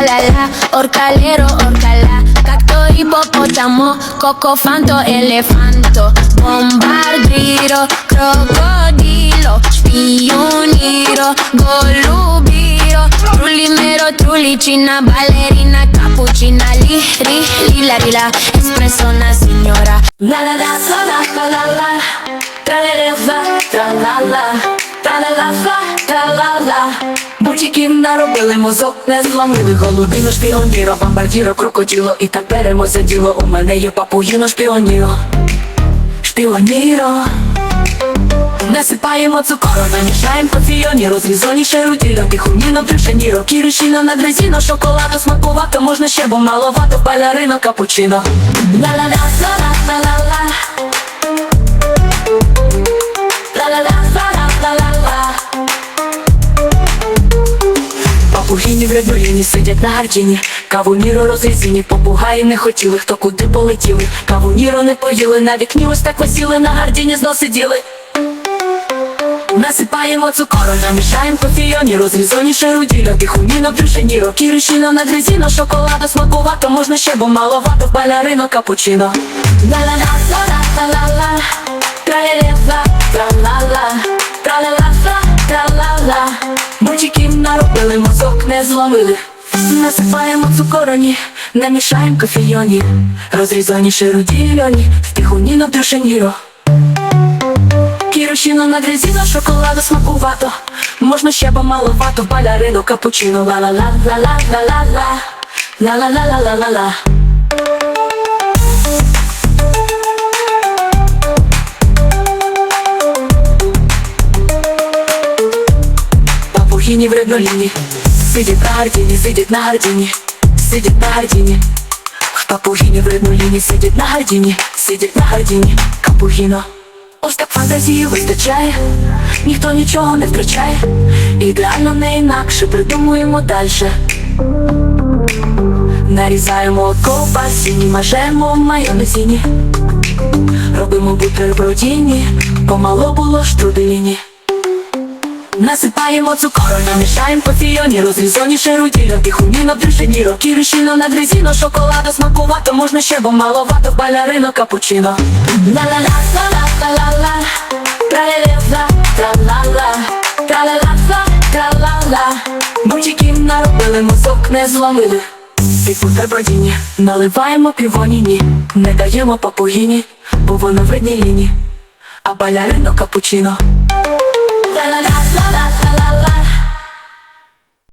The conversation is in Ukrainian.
la, orcalero, orcalá, cacto, hipopótamo, cocofanto, elefanto, bombardiro, crocodilo, spioniro, golubiro, Trulli nero, trulli trulicina, ballerina, cappuccina, li, ri, lila, lila, espressona, signora. La la la, la la la, la la, tra la la, tra la la, tra la la, тралала Бутіків наробили мозок, не зламили. Голубіно, шпіоніро, бомбардіро, крокоділо. І так беремо за діло, у мене є папуїно, шпіоніро. Шпіоніро. Насипаємо цукору, намішаємо кофійоні, розрізоні шерудіро, тихоніно, брюшеніро, кіришіно, надрезіно, шоколаду смакувато, можна ще, бо маловато, балерино, капучино. Ла-ла-ла, Папугіні в рядоліні сидять на гардіні. Каву Ніро розрізіні, попугаї не хотіли, хто куди полетіли. Каву Ніро не поїли, на вікні ось так висіли, на гардіні знов сиділи Насипаємо цукору, намішаємо кофійоні, розрізоні шеруділя, тихоніно, брюшеніро, кіришіно, надрезіно, шоколаду смакувато, можна ще, бо маловато, балерино, капучино. Ла-ла-ла, ла-ла-ла-ла, тралереза, тралала, тралала, тралала. Бутіків наробили, мозок не зломили. Насипаємо цукороні, намішаємо кофійоні, розрізані шерудільоні, в тихоніно, брюшеніро. Кірощино надрезіно, шоколаду смакувато Можна ще бо маловато, балярину, капучино Ла-ла-ла-ла-ла-ла-ла-ла Ла-ла-ла-ла-ла-ла-ла Папугіні в редноліні Сидять на гардіні, сидять на гардіні Сидять на гардіні Папугіні в редноліні Сидять на гардіні, сидять на гардіні Капугіно Ось так фантазії вистачає, ніхто нічого не втрачає, ідеально не інакше придумуємо дальше. Нарізаємо ковбасіні, мажемо в майонезіні, робимо бутербродіні, помало було штруделіні. Насипаємо цукору, намішаємо кофійоні, розрізоні шеруділя, тихоніно, брюшеніро, кіришіно, надрезіно, шоколаду смакувато, можна ще, бо маловато, балерино, капучино. Ла-ла-ла, ла-ла-ла-ла-ла, тралереза, тралала, тралала, тралала. Бутіків наробили, мозок не зломили. Під бутербродіні наливаємо півоніні, не даємо папугіні, бо воно в одній ліні, а балерино, капучино. La la la la la la